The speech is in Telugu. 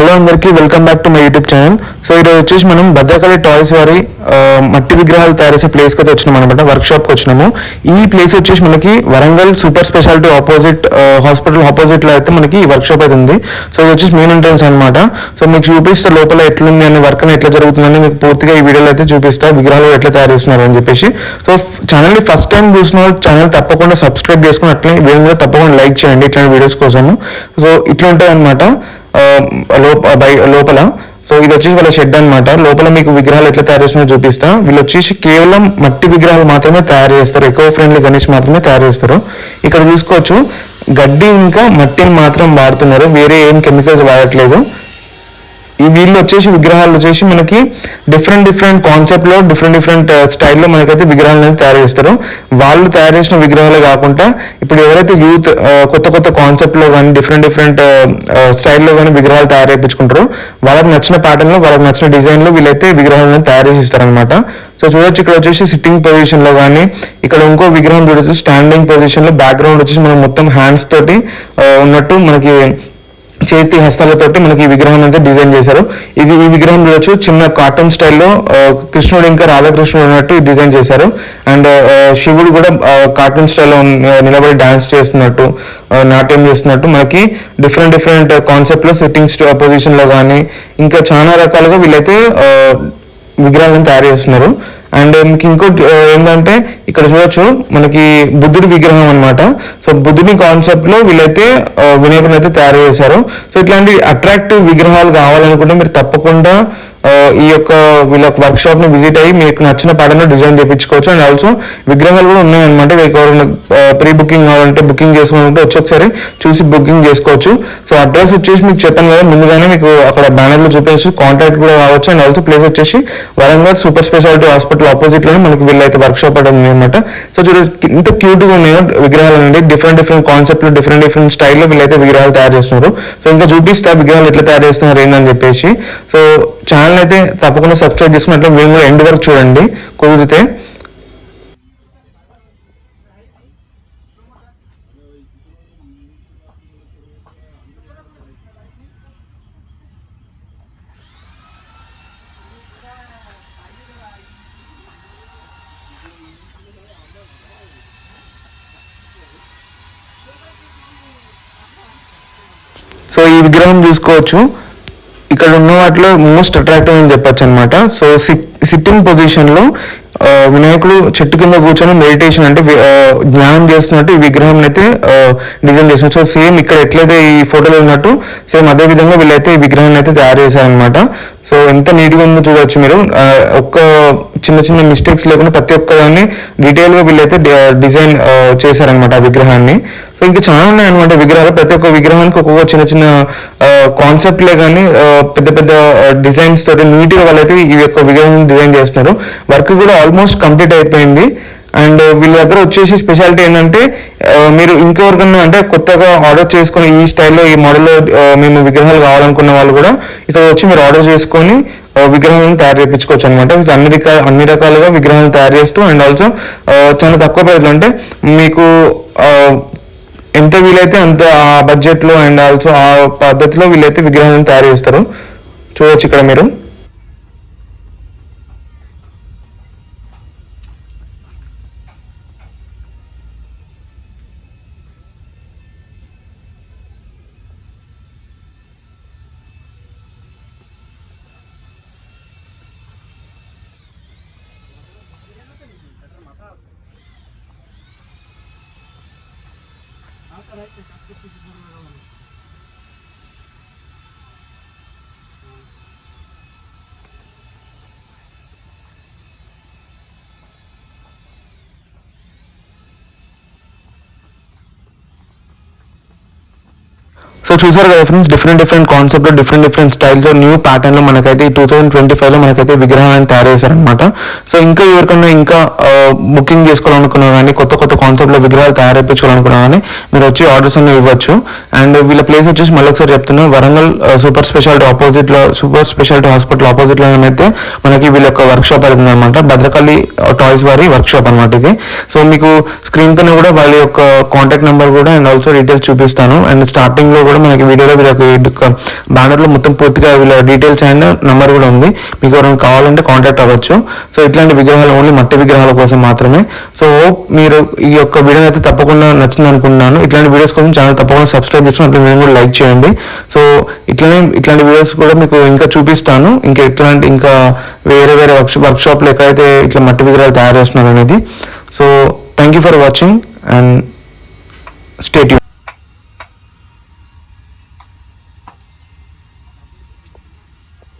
హలో అందరికీ welcome back to my YouTube channel so ఈరోజు వచ్చేసి మనం భద్రకాళి టాయ్స్ వారి మట్టి విగ్రహాలు తయారు చేసే ప్లేస్కి అయితే వచ్చినాం అనమాట వర్క్ వచ్చినాము. ఈ ప్లేస్ వచ్చేసి మనకి Warangal super speciality opposite hospital ఆపోజిట్లో అయితే మనకి ఈ వర్క్ షాప్ అయితే ఉంది. సో ఇది వచ్చేసి మెయిన్ ఎంట్రన్స్ అనమాట సో మీకు చూపిస్తే లోపల ఎట్లుంది అని వర్క్ అని ఎట్లా జరుగుతుందని మీకు పూర్తిగా ఈ వీడియోలో అయితే చూపిస్తా. విగ్రహాలు ఎట్లా తయారు చేస్తున్నారు అని చెప్పేసి. సో ఛానల్ని ఫస్ట్ టైం చూసిన వాళ్ళు ఛానల్ తప్పకుండా సబ్స్క్రైబ్ చేసుకుని అట్లనే వీడియో కూడా తప్పకుండా లైక్ చేయండి ఇట్లాంటి వీడియోస్ కోసము. సో ఇట్లా ఉంటాయి అనమాట బై లోపల. సో ఇది వచ్చేసి వాళ్ళ షెడ్ అన్నమాట. లోపల మీకు విగ్రహాలు ఎట్లా తయారు చేస్తున్నారో చూపిస్తా. వీళ్ళు వచ్చేసి కేవలం మట్టి విగ్రహాలు మాత్రమే తయారు చేస్తారు. ఎకో ఫ్రెండ్లీ గణేష్ మాత్రమే తయారు చేస్తారు. ఇక్కడ చూసుకోవచ్చు గడ్డి ఇంకా మట్టిని మాత్రం వాడుతున్నారు. వేరే ఏం కెమికల్స్ వాడట్లేదు. ఈ వీళ్ళు వచ్చేసి విగ్రహాలు వచ్చేసి మనకి డిఫరెంట్ డిఫరెంట్ కాన్సెప్ట్లో డిఫరెంట్ డిఫరెంట్ స్టైల్లో మనకైతే విగ్రహాలు అనేది తయారు చేస్తారు. వాళ్ళు తయారు చేసిన విగ్రహాలే కాకుండా ఇప్పుడు ఎవరైతే యూత్ uh, కొత్త కొత్త కాన్సెప్ట్లో కానీ డిఫరెంట్ డిఫరెంట్ స్టైల్లో కానీ విగ్రహాలు తయారు చేయించుకుంటారు వాళ్ళకి నచ్చిన ప్యాటర్న్లో వాళ్ళకి నచ్చిన డిజైన్లో వీళ్ళైతే విగ్రహాలను తయారు చేస్తారనమాట సో చూడొచ్చు ఇక్కడ వచ్చేసి సిట్టింగ్ పొజిషన్లో కానీ ఇక్కడ ఇంకో విగ్రహం చూడొచ్చు స్టాండింగ్ పొజిషన్లో బ్యాక్గ్రౌండ్ వచ్చేసి మనం మొత్తం హ్యాండ్స్ తోటి uh, ఉన్నట్టు మనకి చేతి హస్తాలతోటి మనకి ఈ విగ్రహం అయితే డిజైన్ చేశారు. ఇది ఈ విగ్రహం చూడొచ్చు. చిన్న కార్టూన్ స్టైల్లో కృష్ణుడు ఇంకా రాధాకృష్ణుడు ఉన్నట్టు డిజైన్ చేశారు. అండ్ శివుడు కూడా కార్టూన్ స్టైల్లో నిలబడి డాన్స్ చేస్తున్నట్టు నాట్యం చేస్తున్నట్టు మనకి డిఫరెంట్ డిఫరెంట్ కాన్సెప్ట్లో సెట్టింగ్స్ పొజిషన్లో కానీ ఇంకా చాలా రకాలుగా వీళ్ళైతే విగ్రహాలను తయారు చేస్తున్నారు. అండ్ మీకు um, ఇంకోటి uh, ఏంటంటే ఇక్కడ చూడొచ్చు మనకి బుద్ధుడి విగ్రహం అనమాట సో బుద్ధుని కాన్సెప్ట్లో వీళ్ళైతే uh, వినాయకుడిని అయితే తయారు చేశారు. సో ఇట్లాంటి అట్రాక్టివ్ విగ్రహాలు కావాలనుకుంటే మీరు తప్పకుండా uh, ఈ యొక్క వీళ్ళ వర్క్ షాప్ని విజిట్ అయ్యి మీకు నచ్చిన ప్యాటర్న్ డిజైన్ చేయించుకోవచ్చు అండ్ ఆల్సో విగ్రహాలు కూడా ఉన్నాయన్నమాట. ఎవరైనా ప్రీ బుకింగ్ కావాలంటే బుకింగ్ చేసుకోవాలంటే వచ్చి ఒకసారి చూసి బుకింగ్ చేసుకోవచ్చు. సో అడ్రస్ వచ్చేసి మీకు చెప్పాను కదా ముందుగానే మీకు అక్కడ బ్యానర్లో చూపించు కాంటాక్ట్ కూడా కావచ్చు అండ్ ఆల్సో ప్లేస్ వచ్చేసి వరంగల్ సూపర్ స్పెషాలిటీ హాస్పిటల్ ఆపోజిట్లోనే మనకి వీళ్ళైతే వర్క్ షాప్ అనేది అనమాట సో చూడ ఇంత క్యూట్గా ఉన్నాయో విగ్రహాలు అండి డిఫరెంట్ డిఫరెంట్ కాన్సెప్ట్లో డిఫరెంట్ డిఫరెంట్ స్టైల్లో వీళ్ళైతే విగ్రహాలు తయారు చేస్తున్నారు. సో ఇంకా చూపిస్తా విగ్రహాలు ఎట్లా తయారు చేస్తున్నారు ఏందని చెప్పేసి. సో ఛానల్ అయితే తప్పకుండా సబ్స్క్రైబ్ చేసుకున్నట్లు మేము కూడా ఎండ్ వరకు చూడండి. కుదిరితే సో ఈ విగ్రహం చూసుకోవచ్చు. ఇక్కడ ఉన్న వాటిలో మోస్ట్ అట్రాక్టివ్ అని చెప్పొచ్చు అనమాట సో సిట్టింగ్ పొజిషన్లో వినాయకుడు చెట్టు కింద కూర్చొని మెడిటేషన్ అంటే జ్ఞానం చేస్తున్నట్టు ఈ విగ్రహం అయితే డిజైన్ చేస్తున్నారు. సో సేమ్ ఇక్కడ ఎట్లయితే ఈ ఫోటోలో ఉన్నట్టు సేమ్ అదే విధంగా వీళ్ళైతే ఈ విగ్రహాన్ని అయితే తయారు చేశారనమాట సో ఎంత నీట్గా ఉందో చూడవచ్చు మీరు. ఒక్క చిన్న చిన్న మిస్టేక్స్ లేకుండా ప్రతి ఒక్క దాన్ని డీటెయిల్గా వీళ్ళైతే డిజైన్ చేశారనమాట ఆ విగ్రహాన్ని. సో ఇంకా చాలా ఉన్నాయి అనమాట విగ్రహాలు. ప్రతి ఒక్క విగ్రహానికి ఒక్కొక్క చిన్న చిన్న కాన్సెప్ట్లే కానీ పెద్ద పెద్ద డిజైన్స్ తోటి నీట్గా వాళ్ళైతే ఈ యొక్క విగ్రహం డిజైన్ చేస్తున్నారు. వర్క్ కూడా ఆల్మోస్ట్ కంప్లీట్ అయిపోయింది. అండ్ వీళ్ళ దగ్గర వచ్చేసి స్పెషాలిటీ ఏంటంటే మీరు ఇంకెవరికన్నా అంటే కొత్తగా ఆర్డర్ చేసుకుని ఈ స్టైల్లో ఈ మోడల్లో మేము విగ్రహాలు కావాలనుకున్న వాళ్ళు కూడా ఇక్కడ వచ్చి మీరు ఆర్డర్ చేసుకొని విగ్రహాలను తయారు చేయించుకోవచ్చు అనమాట అన్ని రకాల అన్ని రకాలుగా విగ్రహాలను తయారు చేస్తూ అండ్ ఆల్సో చాలా తక్కువ ప్రైస్లో అంటే మీకు ఎంత వీలైతే అంత ఆ బడ్జెట్లో అండ్ ఆల్సో ఆ పద్ధతిలో వీళ్ళైతే విగ్రహాలను తయారు చేస్తారు. చూడొచ్చు ఇక్కడ మీరు. হাত রাখতে কাজ করতেছি సో చూసారు కదా friends different different concept different different స్టైల్తో new ప్యాటర్న్లో మనకైతే టూ థౌసండ్ ట్వంటీ ఫైవ్లో మనకైతే విగ్రహాలను తయారు చేశారనమాట సో ఇంకా ఎవరికన్నా ఇంకా బుకింగ్ చేసుకోవాలనుకున్నా కానీ కొత్త కొత్త కాన్సెప్ట్లో విగ్రహాలు తయారైపించుకోవాలనుకున్నా కానీ మీరు వచ్చి ఆర్డర్స్ అన్ని ఇవ్వచ్చు. అండ్ వీళ్ళ ప్లేస్ వచ్చేసి మళ్ళీ ఒకసారి చెప్తున్నా వరంగల్ సూపర్ స్పెషాలిటీ ఆపోజిట్లో సూపర్ స్పెషాలిటీ హాస్పిటల్ ఆపోజిట్లో అయితే మనకి వీళ్ళ యొక్క వర్క్ షాప్ అవుతుంది అనమాట భద్రకాళి టాయ్స్ వారి వర్క్ షాప్ అనమాట ఇది. సో మీకు స్క్రీన్ పైన కూడా వాళ్ళ యొక్క కాంటాక్ట్ నెంబర్ కూడా అండ్ ఆల్సో డీటెయిల్స్ చూపిస్తాను. అండ్ స్టార్టింగ్లో కూడా మనకి వీడియోలో వీళ్ళ బ్యానర్లో మొత్తం పూర్తిగా వీళ్ళ డీటెయిల్స్ అండ్ నెంబర్ కూడా ఉంది. మీకు ఎవరైనా కావాలంటే కాంటాక్ట్ అవ్వచ్చు. సో ఇట్లాంటి విగ్రహాలు ఓన్లీ మట్టి విగ్రహాల కోసం మాత్రమే. సో మీరు ఈ యొక్క వీడియో అయితే తప్పకుండా నచ్చింది అనుకుంటున్నాను ఇట్లాంటి వీడియోస్ కోసం ఛానల్ తప్పకుండా సబ్స్క్రైబ్ చేసుకుని మీరు కూడా లైక్ చేయండి. సో ఇట్లనే ఇట్లాంటి వీడియోస్ కూడా మీకు ఇంకా చూపిస్తాను. ఇంకా ఇట్లాంటి ఇంకా వేరే వేరే వర్క్ వర్క్షాప్లో ఎక్కడైతే ఇట్లా మట్టి విగ్రహాలు తయారు చేస్తున్నారు అనేది so thank you for watching and state